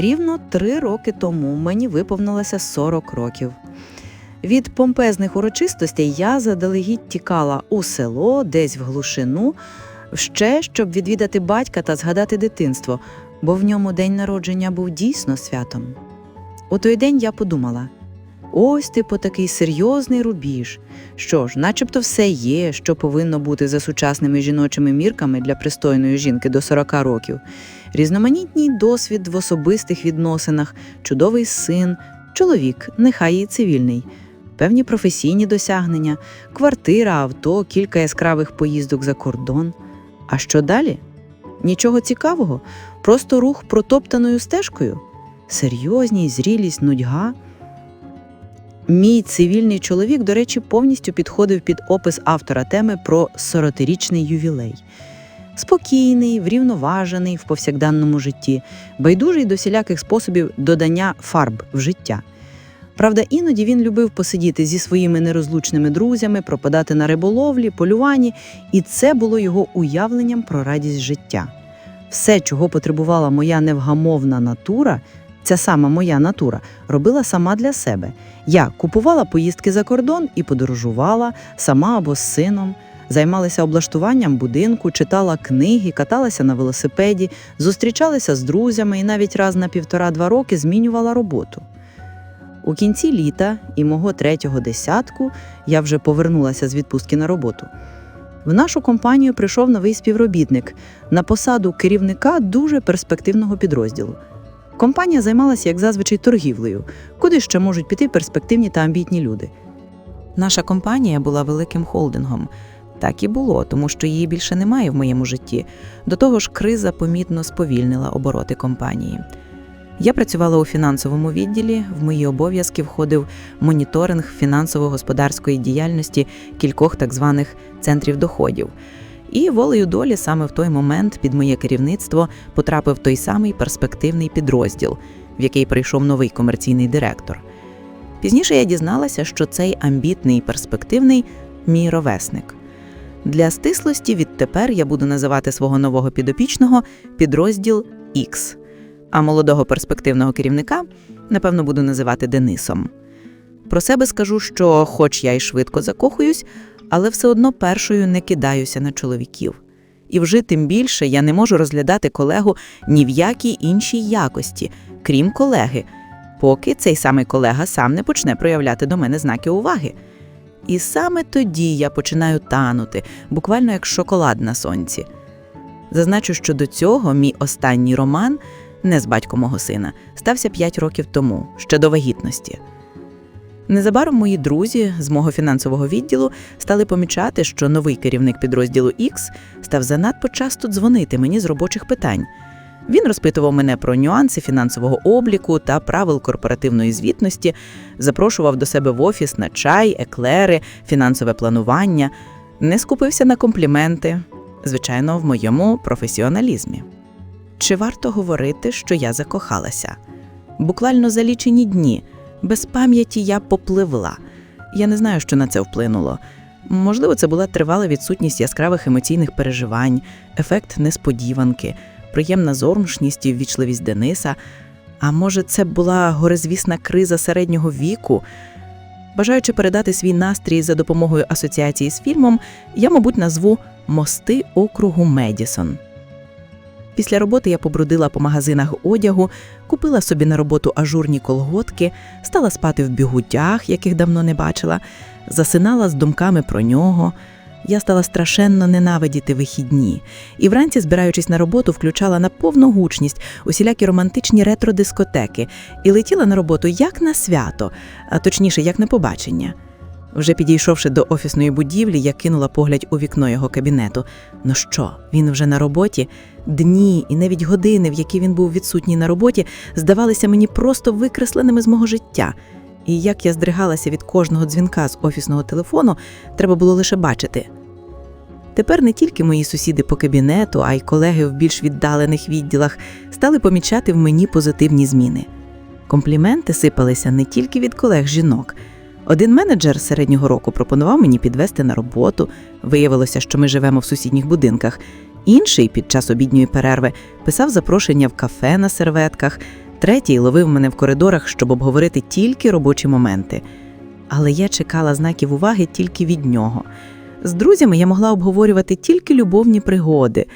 Рівно три роки тому мені виповнилося 40 років. Від помпезних урочистостей я заделегідь тікала у село, десь в глушину, ще щоб відвідати батька та згадати дитинство, бо в ньому день народження був дійсно святом. У той день я подумала: ось типу такий серйозний рубіж. Що ж, начебто все є, що повинно бути за сучасними жіночими мірками для пристойної жінки до 40 років. Різноманітній досвід в особистих відносинах, чудовий син, чоловік, нехай і цивільний, певні професійні досягнення, квартира, авто, кілька яскравих поїздок за кордон. А що далі? Нічого цікавого, просто рух протоптаною стежкою, серйозність, зрілість, нудьга. Мій цивільний чоловік, до речі, повністю підходив під опис автора теми про соротирічний ювілей. Спокійний, врівноважений в повсякденному житті, байдужий до всіляких способів додання фарб в життя. Правда, іноді він любив посидіти зі своїми нерозлучними друзями, пропадати на риболовлі, полюванні, і це було його уявленням про радість життя. Все, чого потребувала моя невгамовна натура, ця сама моя натура, робила сама для себе. Я купувала поїздки за кордон і подорожувала сама або з сином, займалася облаштуванням будинку, читала книги, каталася на велосипеді, зустрічалася з друзями і навіть раз на півтора-два роки змінювала роботу. У кінці літа і мого третього десятку я вже повернулася з відпустки на роботу. В нашу компанію прийшов новий співробітник на посаду керівника дуже перспективного підрозділу. Компанія займалася, як зазвичай, торгівлею, куди ще можуть піти перспективні та амбітні люди. Наша компанія була великим холдингом. Так і було, тому що її більше немає в моєму житті. До того ж, криза помітно сповільнила обороти компанії. Я працювала у фінансовому відділі. В мої обов'язки входив моніторинг фінансово-господарської діяльності кількох так званих центрів доходів. І волею долі саме в той момент під моє керівництво потрапив той самий перспективний підрозділ, в який прийшов новий комерційний директор. Пізніше я дізналася, що цей амбітний і перспективний мій ровесник. Для стислості відтепер я буду називати свого нового підопічного підрозділ X, а молодого перспективного керівника, напевно, буду називати Денисом. Про себе скажу, що, хоч я й швидко закохуюсь, але все одно першою не кидаюся на чоловіків. І вже тим більше я не можу розглядати колегу ні в якій іншій якості, крім колеги, поки цей самий колега сам не почне проявляти до мене знаки уваги. І саме тоді я починаю танути, буквально як шоколад на сонці. Зазначу, що до цього мій останній роман, не з батьком мого сина, стався 5 років тому, ще до вагітності. Незабаром мої друзі з мого фінансового відділу стали помічати, що новий керівник підрозділу X став занадто часто дзвонити мені з робочих питань. Він розпитував мене про нюанси фінансового обліку та правил корпоративної звітності, запрошував до себе в офіс на чай, еклери, фінансове планування, не скупився на компліменти, звичайно, в моєму професіоналізмі. Чи варто говорити, що я закохалася? Буквально за лічені дні, без пам'яті я попливла. Я не знаю, що на це вплинуло. Можливо, це була тривала відсутність яскравих емоційних переживань, ефект несподіванки, приємна зовнішність і ввічливість Дениса. А може, це була горизвісна криза середнього віку? Бажаючи передати свій настрій за допомогою асоціації з фільмом, я, мабуть, назву Мости округу Медісон. Після роботи я побродила по магазинах одягу, купила собі на роботу ажурні колготки, стала спати в бігутях, яких давно не бачила, засинала з думками про нього. Я стала страшенно ненавидіти вихідні, і вранці, збираючись на роботу, включала на повну гучність усілякі романтичні ретро-дискотеки і летіла на роботу як на свято, а точніше, як на побачення. Вже підійшовши до офісної будівлі, я кинула погляд у вікно його кабінету. Ну що, він вже на роботі? Дні і навіть години, в які він був відсутній на роботі, здавалися мені просто викресленими з мого життя. І як я здригалася від кожного дзвінка з офісного телефону, треба було лише бачити. Тепер не тільки мої сусіди по кабінету, а й колеги в більш віддалених відділах стали помічати в мені позитивні зміни. Компліменти сипалися не тільки від колег жінок. Один менеджер середнього року пропонував мені підвести на роботу. Виявилося, що ми живемо в сусідніх будинках. Інший під час обідньої перерви писав запрошення в кафе на серветках. Третій ловив мене в коридорах, щоб обговорити тільки робочі моменти. Але я чекала знаків уваги тільки від нього. З друзями я могла обговорювати тільки любовні пригоди.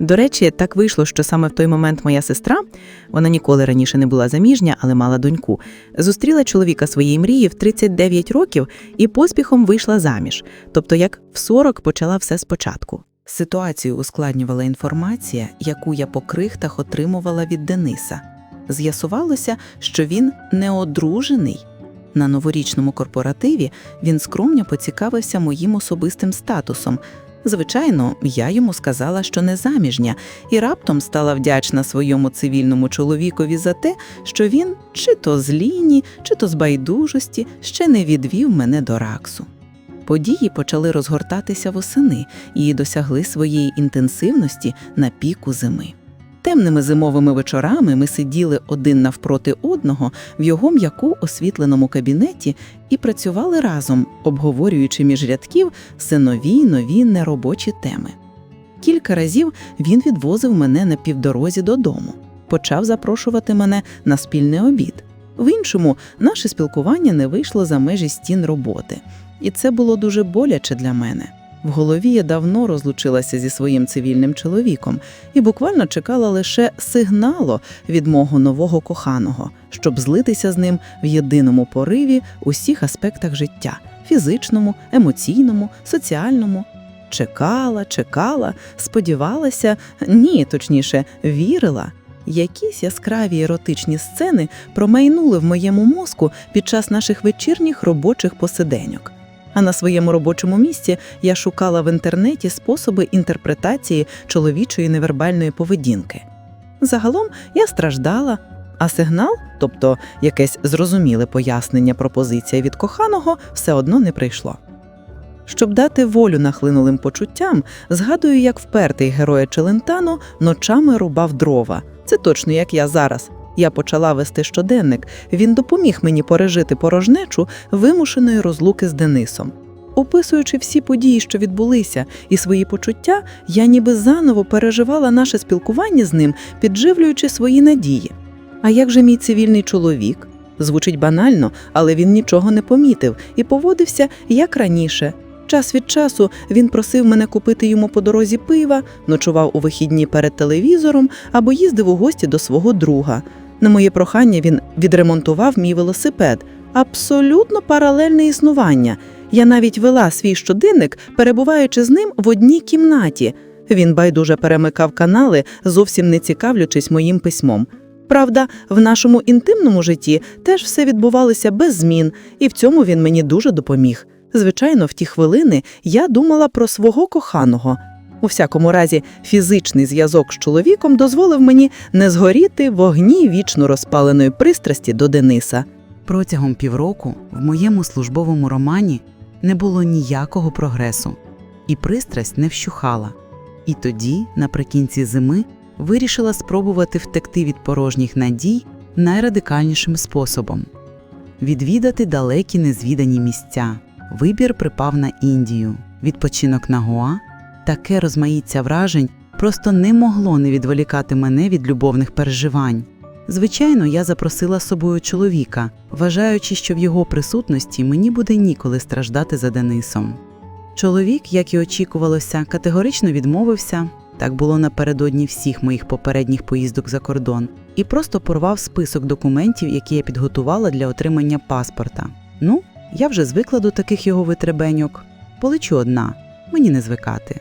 До речі, так вийшло, що саме в той момент моя сестра, вона ніколи раніше не була заміжня, але мала доньку, зустріла чоловіка своєї мрії в 39 років і поспіхом вийшла заміж. Тобто, як в 40 почала все спочатку. Ситуацію ускладнювала інформація, яку я по крихтах отримувала від Дениса. З'ясувалося, що він не одружений. На новорічному корпоративі він скромно поцікавився моїм особистим статусом. Звичайно, я йому сказала, що не заміжня, і раптом стала вдячна своєму цивільному чоловікові за те, що він чи то з ліні, чи то з байдужості ще не відвів мене до раксу. Події почали розгортатися восени і досягли своєї інтенсивності на піку зими. Темними зимовими вечорами ми сиділи один навпроти одного в його м'яку освітленому кабінеті і працювали разом, обговорюючи між рядків все нові нові неробочі теми. Кілька разів він відвозив мене на півдорозі додому, почав запрошувати мене на спільний обід. В іншому наше спілкування не вийшло за межі стін роботи, і це було дуже боляче для мене. В голові я давно розлучилася зі своїм цивільним чоловіком і буквально чекала лише сигналу від мого нового коханого, щоб злитися з ним в єдиному пориві усіх аспектах життя фізичному, емоційному, соціальному. Чекала, чекала, сподівалася, ні, точніше, вірила. Якісь яскраві еротичні сцени промайнули в моєму мозку під час наших вечірніх робочих посиденьок. А на своєму робочому місці я шукала в інтернеті способи інтерпретації чоловічої невербальної поведінки. Загалом я страждала, а сигнал, тобто якесь зрозуміле пояснення пропозиція від коханого, все одно не прийшло. Щоб дати волю нахлинулим почуттям, згадую, як впертий герой Челентано ночами рубав дрова. Це точно як я зараз. Я почала вести щоденник. Він допоміг мені пережити порожнечу вимушеної розлуки з Денисом. Описуючи всі події, що відбулися, і свої почуття, я ніби заново переживала наше спілкування з ним, підживлюючи свої надії. А як же мій цивільний чоловік? Звучить банально, але він нічого не помітив і поводився як раніше. Час від часу він просив мене купити йому по дорозі пива, ночував у вихідні перед телевізором або їздив у гості до свого друга. На моє прохання він відремонтував мій велосипед. Абсолютно паралельне існування. Я навіть вела свій щоденник, перебуваючи з ним в одній кімнаті. Він байдуже перемикав канали, зовсім не цікавлячись моїм письмом. Правда, в нашому інтимному житті теж все відбувалося без змін, і в цьому він мені дуже допоміг. Звичайно, в ті хвилини я думала про свого коханого. У всякому разі, фізичний зв'язок з чоловіком дозволив мені не згоріти вогні вічно розпаленої пристрасті до Дениса. Протягом півроку в моєму службовому романі не було ніякого прогресу, і пристрасть не вщухала. І тоді, наприкінці зими, вирішила спробувати втекти від порожніх надій найрадикальнішим способом відвідати далекі незвідані місця. Вибір припав на Індію, відпочинок на Гоа, таке розмаїття вражень просто не могло не відволікати мене від любовних переживань. Звичайно, я запросила з собою чоловіка, вважаючи, що в його присутності мені буде ніколи страждати за Денисом. Чоловік, як і очікувалося, категорично відмовився. Так було напередодні всіх моїх попередніх поїздок за кордон, і просто порвав список документів, які я підготувала для отримання паспорта. Ну, я вже звикла до таких його витребеньок. Полечу одна, мені не звикати.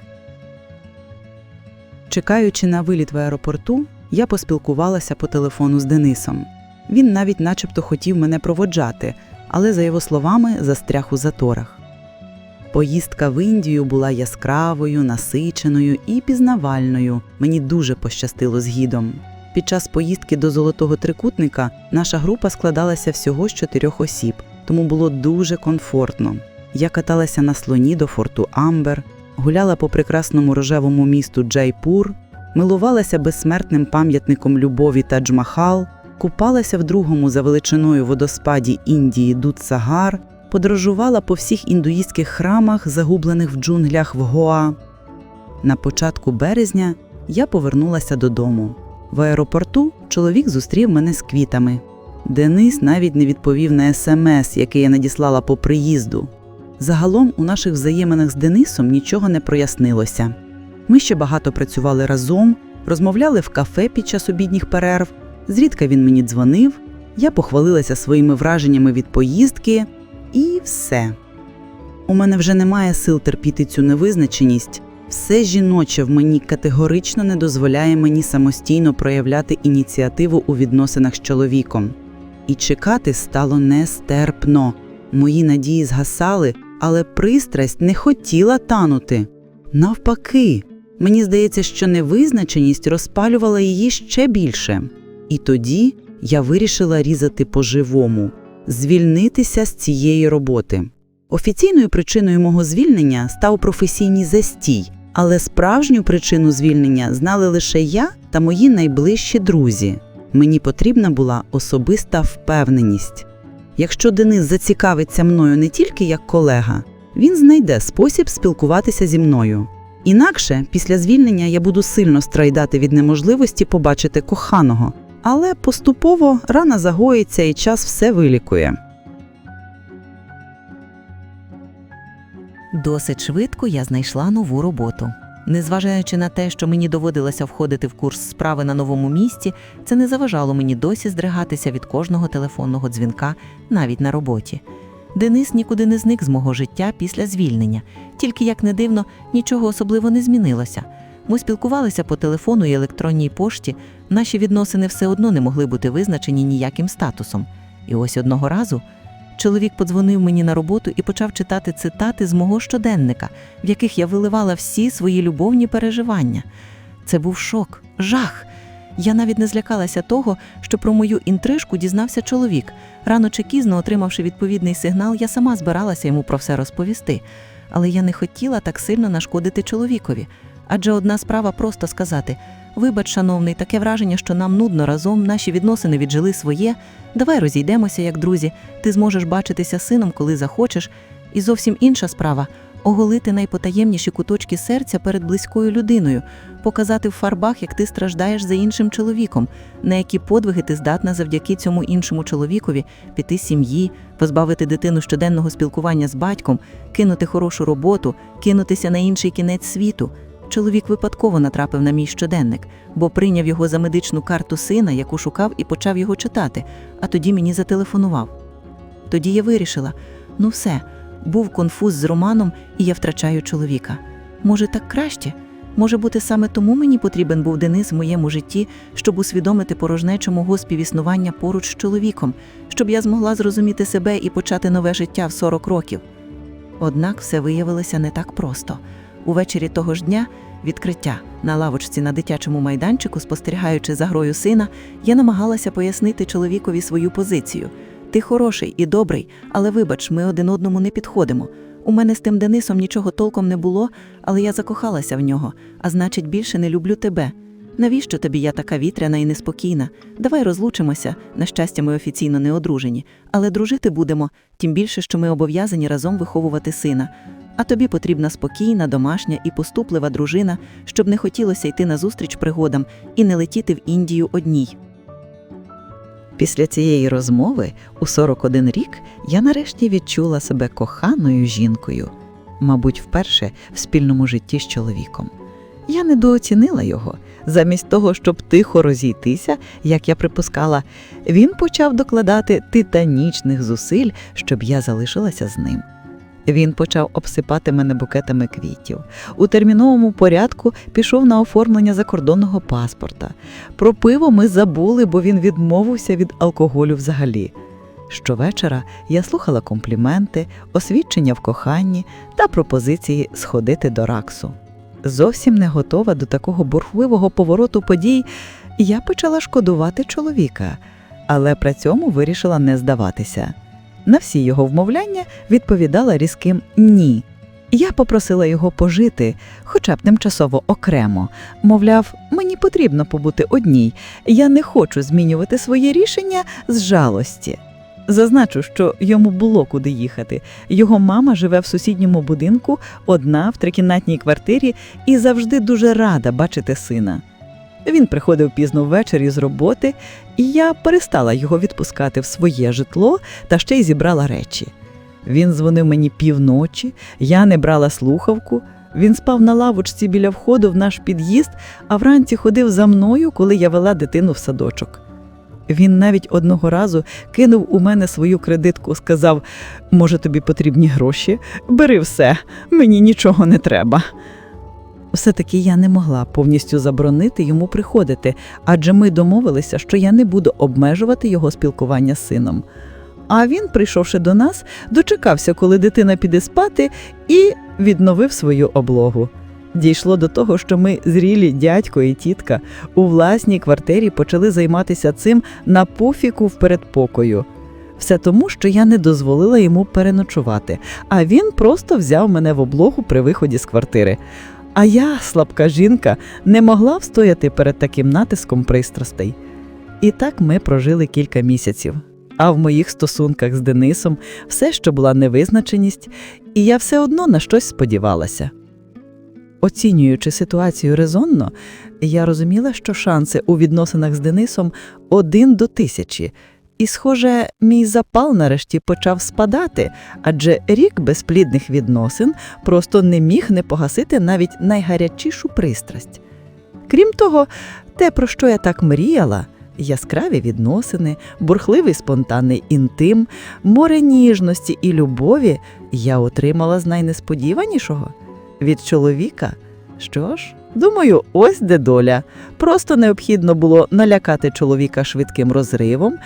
Чекаючи на виліт в аеропорту, я поспілкувалася по телефону з Денисом. Він навіть начебто хотів мене проводжати, але, за його словами, застряг у заторах. Поїздка в Індію була яскравою, насиченою і пізнавальною. Мені дуже пощастило з гідом. Під час поїздки до Золотого Трикутника наша група складалася всього з чотирьох осіб, тому було дуже комфортно. Я каталася на слоні до форту Амбер, гуляла по прекрасному рожевому місту Джайпур, милувалася безсмертним пам'ятником любові Тадж-Махал, купалася в другому за величиною водоспаді Індії Дудсагар, подорожувала по всіх індуїстських храмах, загублених в джунглях в Гоа. На початку березня я повернулася додому. В аеропорту чоловік зустрів мене з квітами. Денис навіть не відповів на смс, який я надіслала по приїзду. Загалом у наших взаєминах з Денисом нічого не прояснилося. Ми ще багато працювали разом, розмовляли в кафе під час обідніх перерв. Зрідка він мені дзвонив, я похвалилася своїми враженнями від поїздки, і все. У мене вже немає сил терпіти цю невизначеність. Все жіноче в мені категорично не дозволяє мені самостійно проявляти ініціативу у відносинах з чоловіком. І чекати стало нестерпно. Мої надії згасали, але пристрасть не хотіла танути. Навпаки, мені здається, що невизначеність розпалювала її ще більше. І тоді я вирішила різати по-живому, звільнитися з цієї роботи. Офіційною причиною мого звільнення став професійний застій, але справжню причину звільнення знали лише я та мої найближчі друзі. Мені потрібна була особиста впевненість. Якщо Денис зацікавиться мною не тільки як колега, він знайде спосіб спілкуватися зі мною. Інакше, після звільнення я буду сильно страждати від неможливості побачити коханого, але поступово рана загоїться і час все вилікує. Досить швидко я знайшла нову роботу. Незважаючи на те, що мені доводилося входити в курс справи на новому місці, це не заважало мені досі здригатися від кожного телефонного дзвінка, навіть на роботі. Денис нікуди не зник з мого життя після звільнення, тільки як не дивно, нічого особливо не змінилося. Ми спілкувалися по телефону і електронній пошті, наші відносини все одно не могли бути визначені ніяким статусом. І ось одного разу чоловік подзвонив мені на роботу і почав читати цитати з мого щоденника, в яких я виливала всі свої любовні переживання. Це був шок, жах. Я навіть не злякалася того, що про мою інтрижку дізнався чоловік. Рано чи пізно, отримавши відповідний сигнал, я сама збиралася йому про все розповісти. Але я не хотіла так сильно нашкодити чоловікові. Адже одна справа просто сказати: Вибач, шановний, таке враження, що нам нудно разом, наші відносини віджили своє. Давай розійдемося як друзі. Ти зможеш бачитися сином, коли захочеш. І зовсім інша справа оголити найпотаємніші куточки серця перед близькою людиною, показати в фарбах, як ти страждаєш за іншим чоловіком, на які подвиги ти здатна завдяки цьому іншому чоловікові піти сім'ї, позбавити дитину щоденного спілкування з батьком, кинути хорошу роботу, кинутися на інший кінець світу. Чоловік випадково натрапив на мій щоденник, бо прийняв його за медичну карту сина, яку шукав і почав його читати, а тоді мені зателефонував. Тоді я вирішила: ну все, був конфуз з Романом, і я втрачаю чоловіка. Може, так краще? Може бути, саме тому мені потрібен був Денис в моєму житті, щоб усвідомити порожнечу мого співіснування поруч з чоловіком, щоб я змогла зрозуміти себе і почати нове життя в 40 років. Однак все виявилося не так просто. Увечері того ж дня, відкриття на лавочці на дитячому майданчику, спостерігаючи за грою сина, я намагалася пояснити чоловікові свою позицію. Ти хороший і добрий, але вибач, ми один одному не підходимо. У мене з тим Денисом нічого толком не було, але я закохалася в нього, а значить, більше не люблю тебе. Навіщо тобі я така вітряна і неспокійна? Давай розлучимося. На щастя, ми офіційно не одружені, але дружити будемо, тим більше, що ми обов'язані разом виховувати сина. А тобі потрібна спокійна, домашня і поступлива дружина, щоб не хотілося йти назустріч пригодам і не летіти в Індію одній. Після цієї розмови у 41 рік я нарешті відчула себе коханою жінкою, мабуть, вперше в спільному житті з чоловіком. Я недооцінила його. Замість того, щоб тихо розійтися, як я припускала, він почав докладати титанічних зусиль, щоб я залишилася з ним. Він почав обсипати мене букетами квітів. У терміновому порядку пішов на оформлення закордонного паспорта. Про пиво ми забули, бо він відмовився від алкоголю взагалі. Щовечора я слухала компліменти, освідчення в коханні та пропозиції сходити до раксу. Зовсім не готова до такого бурхливого повороту подій, я почала шкодувати чоловіка, але при цьому вирішила не здаватися. На всі його вмовляння відповідала різким ні. Я попросила його пожити, хоча б тимчасово окремо. Мовляв, мені потрібно побути одній, я не хочу змінювати своє рішення з жалості. Зазначу, що йому було куди їхати. Його мама живе в сусідньому будинку, одна в трикімнатній квартирі і завжди дуже рада бачити сина. Він приходив пізно ввечері з роботи, і я перестала його відпускати в своє житло та ще й зібрала речі. Він дзвонив мені півночі, я не брала слухавку. Він спав на лавочці біля входу в наш під'їзд, а вранці ходив за мною, коли я вела дитину в садочок. Він навіть одного разу кинув у мене свою кредитку, сказав: може, тобі потрібні гроші? Бери все, мені нічого не треба. Все-таки я не могла повністю заборонити йому приходити, адже ми домовилися, що я не буду обмежувати його спілкування з сином. А він, прийшовши до нас, дочекався, коли дитина піде спати, і відновив свою облогу. Дійшло до того, що ми зрілі дядько і тітка у власній квартирі почали займатися цим на пуфіку в передпокою. Все тому, що я не дозволила йому переночувати, а він просто взяв мене в облогу при виході з квартири. А я, слабка жінка, не могла встояти перед таким натиском пристрастей. І так ми прожили кілька місяців. А в моїх стосунках з Денисом все, що була невизначеність, і я все одно на щось сподівалася. Оцінюючи ситуацію резонно, я розуміла, що шанси у відносинах з Денисом один до тисячі. І, схоже, мій запал нарешті почав спадати, адже рік безплідних відносин просто не міг не погасити навіть найгарячішу пристрасть. Крім того, те, про що я так мріяла, яскраві відносини, бурхливий спонтанний інтим, море ніжності і любові я отримала з найнесподіванішого від чоловіка. Що ж, думаю, ось де доля. Просто необхідно було налякати чоловіка швидким розривом,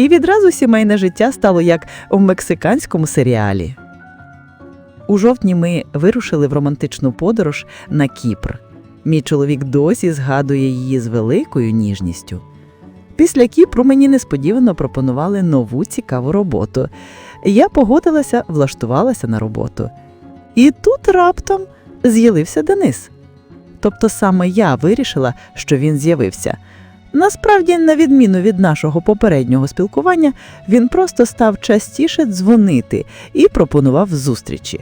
і відразу сімейне життя стало як в мексиканському серіалі. У жовтні ми вирушили в романтичну подорож на Кіпр. Мій чоловік досі згадує її з великою ніжністю. Після Кіпру мені несподівано пропонували нову цікаву роботу. Я погодилася, влаштувалася на роботу. І тут раптом з'явився Денис. Тобто саме я вирішила, що він з'явився. Насправді, на відміну від нашого попереднього спілкування, він просто став частіше дзвонити і пропонував зустрічі.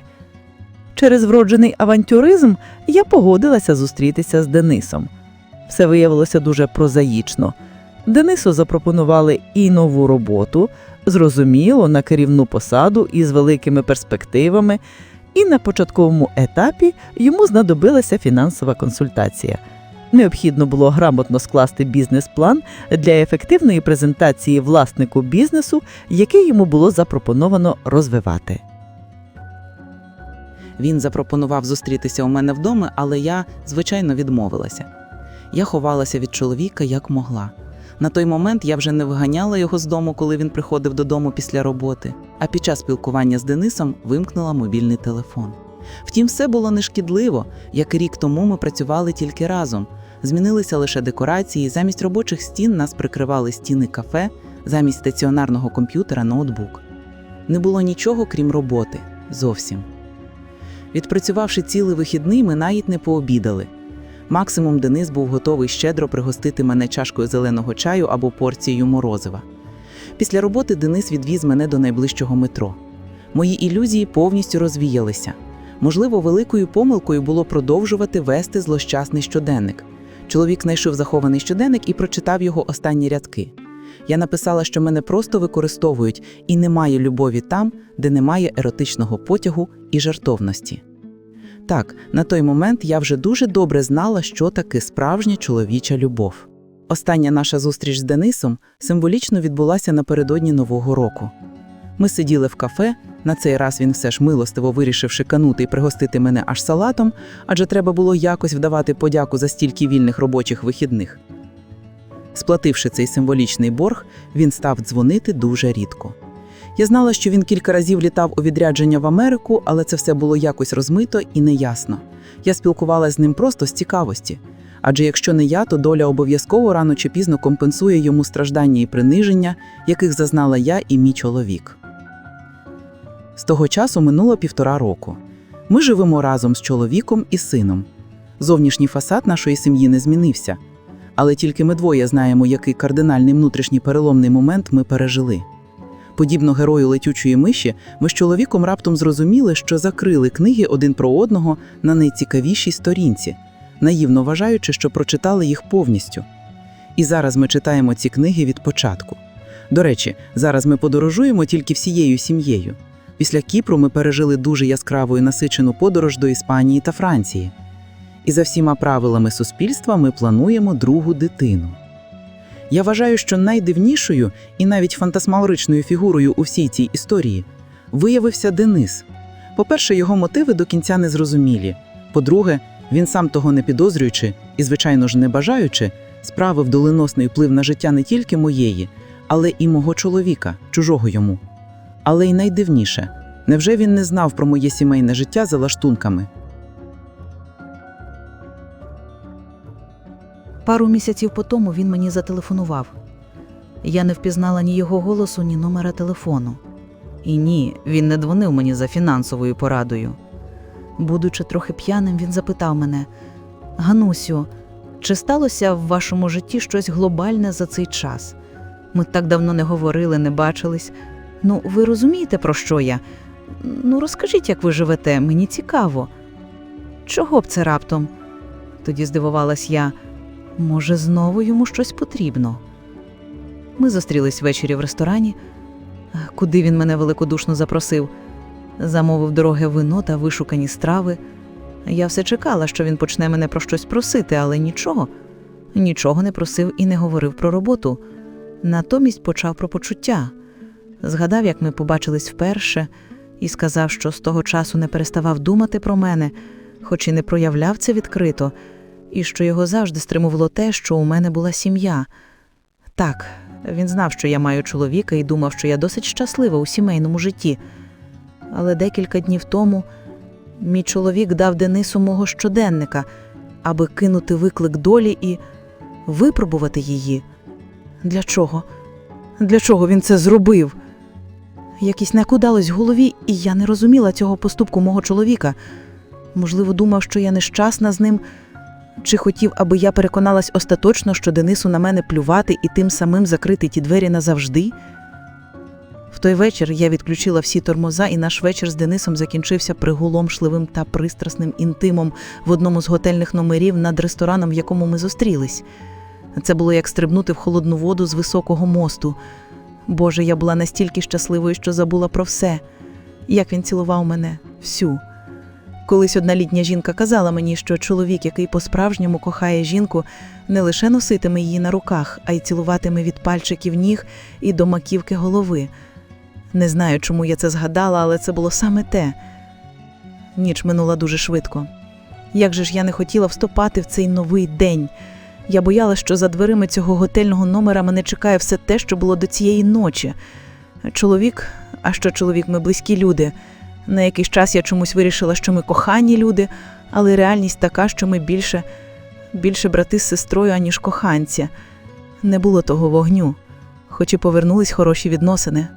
Через вроджений авантюризм я погодилася зустрітися з Денисом. Все виявилося дуже прозаїчно. Денису запропонували і нову роботу, зрозуміло, на керівну посаду із великими перспективами, і на початковому етапі йому знадобилася фінансова консультація. Необхідно було грамотно скласти бізнес-план для ефективної презентації власнику бізнесу, який йому було запропоновано розвивати. Він запропонував зустрітися у мене вдома, але я, звичайно, відмовилася. Я ховалася від чоловіка як могла. На той момент я вже не виганяла його з дому, коли він приходив додому після роботи, а під час спілкування з Денисом вимкнула мобільний телефон. Втім, все було нешкідливо, як і рік тому ми працювали тільки разом. Змінилися лише декорації, замість робочих стін нас прикривали стіни кафе, замість стаціонарного комп'ютера ноутбук. Не було нічого, крім роботи. Зовсім. Відпрацювавши цілий вихідний, ми навіть не пообідали. Максимум Денис був готовий щедро пригостити мене чашкою зеленого чаю або порцією морозива. Після роботи Денис відвіз мене до найближчого метро. Мої ілюзії повністю розвіялися. Можливо, великою помилкою було продовжувати вести злощасний щоденник. Чоловік знайшов захований щоденник і прочитав його останні рядки. Я написала, що мене просто використовують і немає любові там, де немає еротичного потягу і жартовності. Так, на той момент я вже дуже добре знала, що таке справжня чоловіча любов. Остання наша зустріч з Денисом символічно відбулася напередодні Нового року. Ми сиділи в кафе. На цей раз він все ж милостиво вирішив шиканути і пригостити мене аж салатом, адже треба було якось вдавати подяку за стільки вільних робочих вихідних. Сплативши цей символічний борг, він став дзвонити дуже рідко. Я знала, що він кілька разів літав у відрядження в Америку, але це все було якось розмито і неясно. Я спілкувалася з ним просто з цікавості. Адже якщо не я, то доля обов'язково рано чи пізно компенсує йому страждання і приниження, яких зазнала я і мій чоловік. З того часу минуло півтора року. Ми живемо разом з чоловіком і сином. Зовнішній фасад нашої сім'ї не змінився, але тільки ми двоє знаємо, який кардинальний внутрішній переломний момент ми пережили. Подібно герою летючої миші, ми з чоловіком раптом зрозуміли, що закрили книги один про одного на найцікавішій сторінці. наївно вважаючи, що прочитали їх повністю. І зараз ми читаємо ці книги від початку. До речі, зараз ми подорожуємо тільки всією сім'єю. Після Кіпру ми пережили дуже яскраву і насичену подорож до Іспанії та Франції. І за всіма правилами суспільства ми плануємо другу дитину. Я вважаю, що найдивнішою і навіть фантасмагоричною фігурою у всій цій історії виявився Денис. По-перше, його мотиви до кінця не зрозумілі. По-друге, він сам того не підозрюючи і, звичайно ж, не бажаючи, справив доленосний вплив на життя не тільки моєї, але і мого чоловіка, чужого йому. Але й найдивніше, невже він не знав про моє сімейне життя за лаштунками? Пару місяців по тому він мені зателефонував. Я не впізнала ні його голосу, ні номера телефону. І ні, він не дзвонив мені за фінансовою порадою. Будучи трохи п'яним, він запитав мене: Ганусю, чи сталося в вашому житті щось глобальне за цей час? Ми так давно не говорили, не бачились. Ну, ви розумієте, про що я? Ну, розкажіть, як ви живете, мені цікаво. Чого б це раптом? Тоді здивувалась я. Може, знову йому щось потрібно. Ми зустрілись ввечері в ресторані, куди він мене великодушно запросив. Замовив дороге вино та вишукані страви. Я все чекала, що він почне мене про щось просити, але нічого. Нічого не просив і не говорив про роботу. Натомість почав про почуття. Згадав, як ми побачились вперше, і сказав, що з того часу не переставав думати про мене, хоч і не проявляв це відкрито і що його завжди стримувало те, що у мене була сім'я. Так, він знав, що я маю чоловіка і думав, що я досить щаслива у сімейному житті. Але декілька днів тому мій чоловік дав Денису мого щоденника, аби кинути виклик долі і випробувати її. Для чого? Для чого він це зробив? Якісь не кудалось в голові, і я не розуміла цього поступку мого чоловіка. Можливо, думав, що я нещасна з ним. Чи хотів, аби я переконалась остаточно, що Денису на мене плювати і тим самим закрити ті двері назавжди? В той вечір я відключила всі тормоза, і наш вечір з Денисом закінчився приголомшливим та пристрасним інтимом в одному з готельних номерів над рестораном, в якому ми зустрілись. Це було як стрибнути в холодну воду з високого мосту. Боже, я була настільки щасливою, що забула про все. Як він цілував мене всю. Колись одна літня жінка казала мені, що чоловік, який по-справжньому кохає жінку, не лише носитиме її на руках, а й цілуватиме від пальчиків ніг і до маківки голови. Не знаю, чому я це згадала, але це було саме те. Ніч минула дуже швидко. Як же ж я не хотіла вступати в цей новий день? Я боялася, що за дверима цього готельного номера мене чекає все те, що було до цієї ночі. Чоловік, а що чоловік, ми близькі люди. На якийсь час я чомусь вирішила, що ми кохані люди, але реальність така, що ми більше, більше брати з сестрою, аніж коханці. Не було того вогню, хоч і повернулись хороші відносини.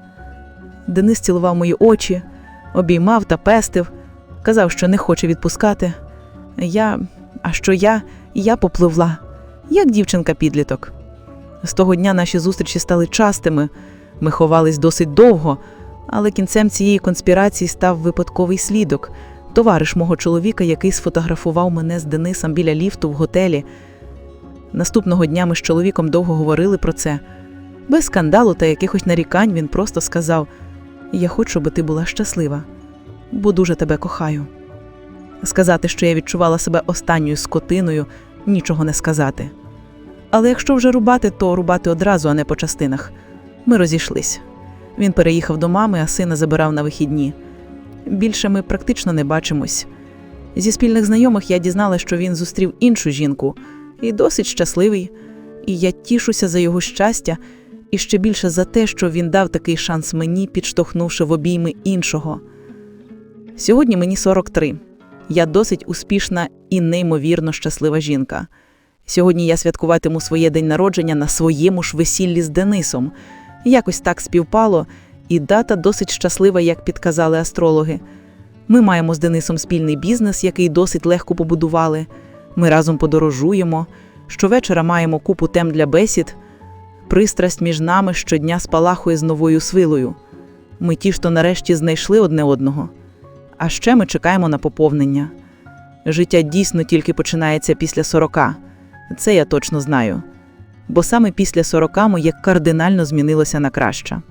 Денис цілував мої очі, обіймав та пестив, казав, що не хоче відпускати. Я, а що я, я попливла, як дівчинка-підліток. З того дня наші зустрічі стали частими, ми ховались досить довго. Але кінцем цієї конспірації став випадковий слідок, товариш мого чоловіка, який сфотографував мене з Денисом біля ліфту в готелі. Наступного дня ми з чоловіком довго говорили про це. Без скандалу та якихось нарікань він просто сказав: Я хочу, аби ти була щаслива, бо дуже тебе кохаю. Сказати, що я відчувала себе останньою скотиною, нічого не сказати. Але якщо вже рубати, то рубати одразу, а не по частинах. Ми розійшлись. Він переїхав до мами, а сина забирав на вихідні. Більше ми практично не бачимось. Зі спільних знайомих я дізналася, що він зустрів іншу жінку і досить щасливий. І я тішуся за його щастя і ще більше за те, що він дав такий шанс мені, підштовхнувши в обійми іншого. Сьогодні мені 43. Я досить успішна і неймовірно щаслива жінка. Сьогодні я святкуватиму своє день народження на своєму ж весіллі з Денисом. Якось так співпало, і дата досить щаслива, як підказали астрологи. Ми маємо з Денисом спільний бізнес, який досить легко побудували. Ми разом подорожуємо. Щовечора маємо купу тем для бесід. Пристрасть між нами щодня спалахує з новою силою. Ми ті, що нарешті знайшли одне одного. А ще ми чекаємо на поповнення. Життя дійсно тільки починається після 40. Це я точно знаю. Бо саме після 40 моє кардинально змінилося на краще.